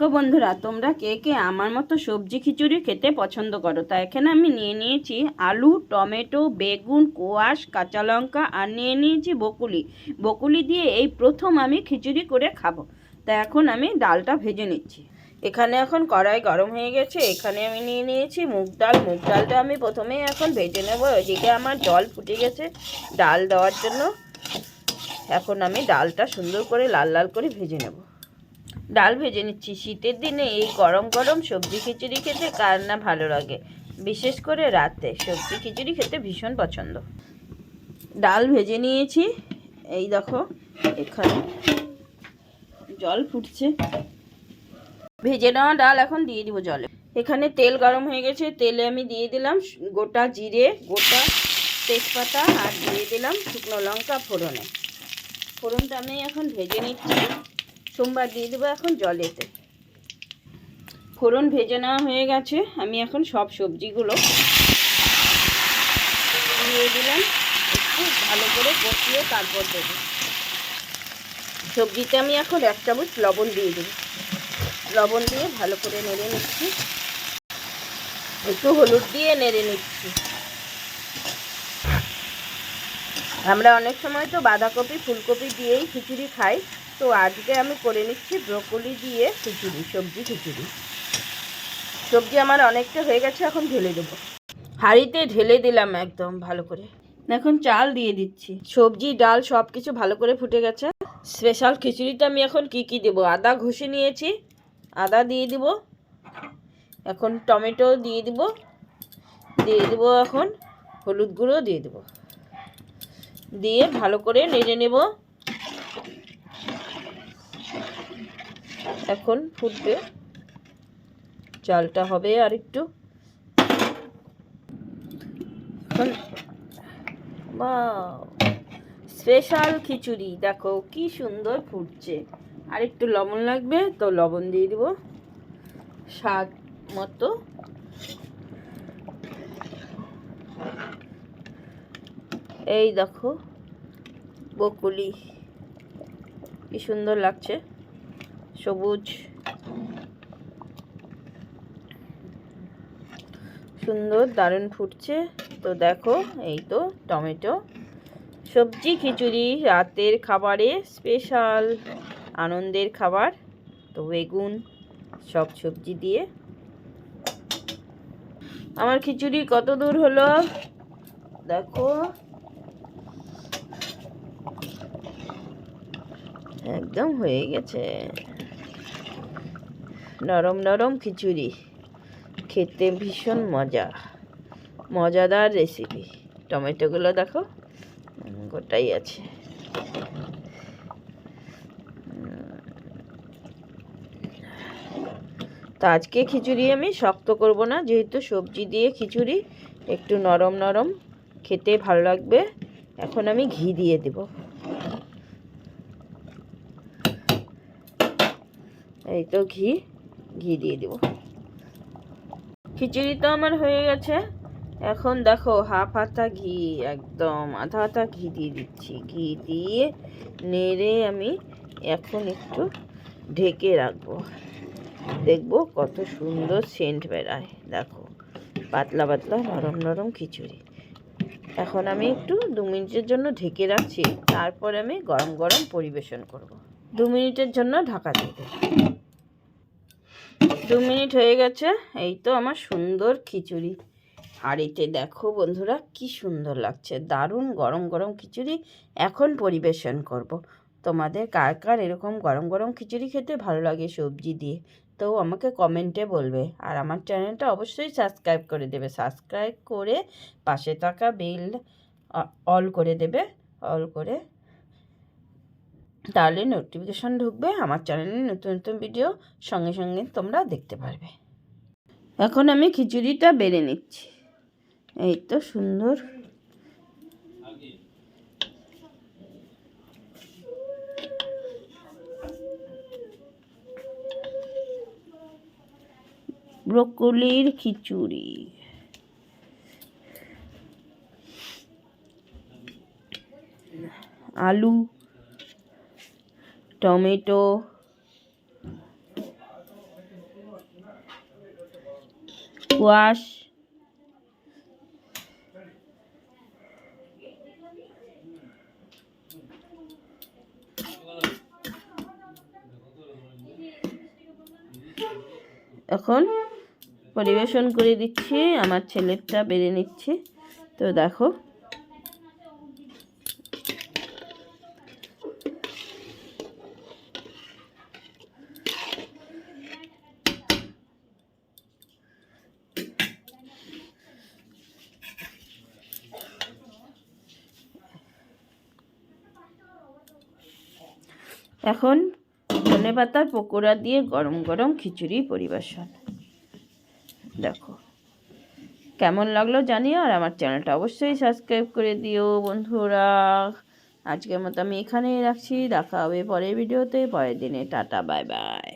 তো বন্ধুরা, তোমরা কে কে আমার মতো সবজি খিচুড়ি খেতে পছন্দ করো? তা এখানে আমি নিয়ে নিয়েছি আলু, টমেটো, বেগুন, কোয়াশ, কাঁচা লঙ্কা আর নিয়ে নিয়েছি বকুলি। বকুলি দিয়ে এই প্রথম আমি খিচুড়ি করে খাব। তা এখন আমি ডালটা ভেজে নিচ্ছি। এখানে এখন কড়াই গরম হয়ে গেছে, এখানে আমি নিয়ে নিয়েছি মুগ ডাল। মুগ ডালটা আমি প্রথমেই এখন ভেজে নেব ওইদিকে আমার জল ফুটে গেছে ডাল দেওয়ার জন্য। এখন আমি ডালটা সুন্দর করে লাল লাল করে ভেজে নেব। ডাল ভেজে নিচ্ছি। শীতের দিনে এই গরম গরম সবজি খিচুড়ি খেতে কার না ভালো লাগে? বিশেষ করে রাতে। সবজি খিচুড়ি খেতে ভীষণ পছন্দ। ডাল ভেজে নিয়েছি। এই দেখো, এখানে জল ফুটছে। ভেজে নেওয়া ডাল এখন দিয়ে দিব জলে। এখানে তেল গরম হয়ে গেছে। তেলে আমি দিয়ে দিলাম গোটা জিরে, গোটা তেজপাতা আর দিয়ে দিলাম শুকনো লঙ্কা ফোড়নে। ফোড়নটা আমি এখন ভেজে নিচ্ছি। সোমবার দিয়ে দেবো এখন জলেতে। ফোড়ন ভেজে নেওয়া হয়ে গেছে, আমি এখন সব সবজিগুলো দিয়ে দিলাম, একটু ভালো করে কষিয়ে তারপর দেবো। সবজিতে আমি এখন এক চামচ লবণ দিয়ে দেবো। লবণ দিয়ে ভালো করে নেড়ে নিচ্ছি। একটু হলুদ দিয়ে নেড়ে নিচ্ছি। আমরা অনেক সময় তো বাঁধাকপি, ফুলকপি দিয়েই খিচুড়ি খাই। তো আজকে আমি করে নিচ্ছি ব্রোকলি দিয়ে খিচুড়ি সবজি খিচুড়ি। সবজি আমার অনেকটা হয়ে গেছে এখন ঢেলে দেবো। হাঁড়িতে ঢেলে দিলাম একদম ভালো করে। এখন চাল দিয়ে দিচ্ছি। সবজি ডাল সব কিছু ভালো করে ফুটে গেছে। স্পেশাল খিচুড়িতে আমি এখন কি কি দেবো? আদা ঘষে নিয়েছি আদা দিয়ে দিব। এখন টমেটো দিয়ে দিব। দিয়ে দিব এখন হলুদ গুঁড়ো দিয়ে দেবো। দিয়ে ভালো করে নেড়ে নেব। এখন ফুটবে। চালটা হবে আর একটু। স্পেশাল খিচুড়ি। দেখো, কি সুন্দর ফুটছে। আর একটু লবণ লাগবে, তো লবণ দিয়ে দিব। স্বাদ মতো। এই দেখো, বকুলি। কি সুন্দর লাগছে। সবুজ, সুন্দর, দারুণ ফুটছে। তো দেখো, এই তো টমেটো। সবজি, খিচুড়ি, রাতের খাবারে স্পেশাল আনন্দের খাবার। তো বেগুন, সব সবজি দিয়ে। আমার খিচুড়ি কত দূর হলো? দেখো। একদম হয়ে গেছে। নরম নরম খিচুড়ি। খেতে ভীষণ মজা। মজাদার রেসিপি টমেটোগুলো দেখো, গোটাই আছে। তো আজকে খিচুড়ি আমি শক্ত করব না, যেহেতু সবজি দিয়ে খিচুড়ি, একটু নরম নরম, খেতে ভালো লাগবে। এখন আমি ঘি দিয়ে দেব। এই তো ঘি। ঘি দিয়ে দেব। খিচুড়ি তো আমার হয়ে গেছে। এখন দেখো হাফ হাতা ঘি, একদম আধা হাতা ঘি দিয়ে দিচ্ছি। ঘি দিয়ে নেড়ে আমি এখন একটু ঢেকে রাখব। দেখব কত সুন্দর সেন্ট বেরায়। দেখো, পাতলা পাতলা নরম নরম খিচুড়ি। এখন আমি একটু দু মিনিটের জন্য ঢেকে রাখছি। তারপর আমি গরম গরম পরিবেশন করব। দু মিনিটের জন্য ঢাকা দেব। দু মিনিট হয়ে গেছে, এই তো আমার সুন্দর খিচুড়ি হাঁড়িতে দেখো বন্ধুরা কি সুন্দর লাগছে, দারুণ গরম গরম খিচুড়ি এখন পরিবেশন করব। তোমাদের কার কার এরকম গরম গরম খিচুড়ি খেতে ভালো লাগে সবজি দিয়ে, তো আমাকে কমেন্টে বলবে আর আমার চ্যানেলটা অবশ্যই সাবস্ক্রাইব করে দেবে, সাবস্ক্রাইব করে পাশে থাকা বেল অল করে দেবে, অল করে তাহলে নোটিফিকেশন ঢুকবে, আমার চ্যানেলে নতুন নতুন ভিডিও সঙ্গে সঙ্গে তোমরা দেখতে পারবে। এখন আমি খিচুড়িটা বেড়ে নিচ্ছি। এই তো সুন্দর। ব্রোকলির খিচুড়ি। আলু। টমেটো স্কোয়াশ এখন পরিবেশন করে দিচ্ছি। আমার ছেলেরটা বেড়ে নিচ্ছে। তো দেখো। এখন ধনে পাতার পকোড়া দিয়ে গরম গরম খিচুড়ি পরিবেশন। দেখো, কেমন লাগল জানিও, আর আমার চ্যানেলটা অবশ্যই সাবস্ক্রাইব করে দিও বন্ধুরা। আজকের মতো আমি এখানেই রাখছি, দেখা হবে পরের ভিডিওতে, পরের দিনে, টাটা, বাই বাই।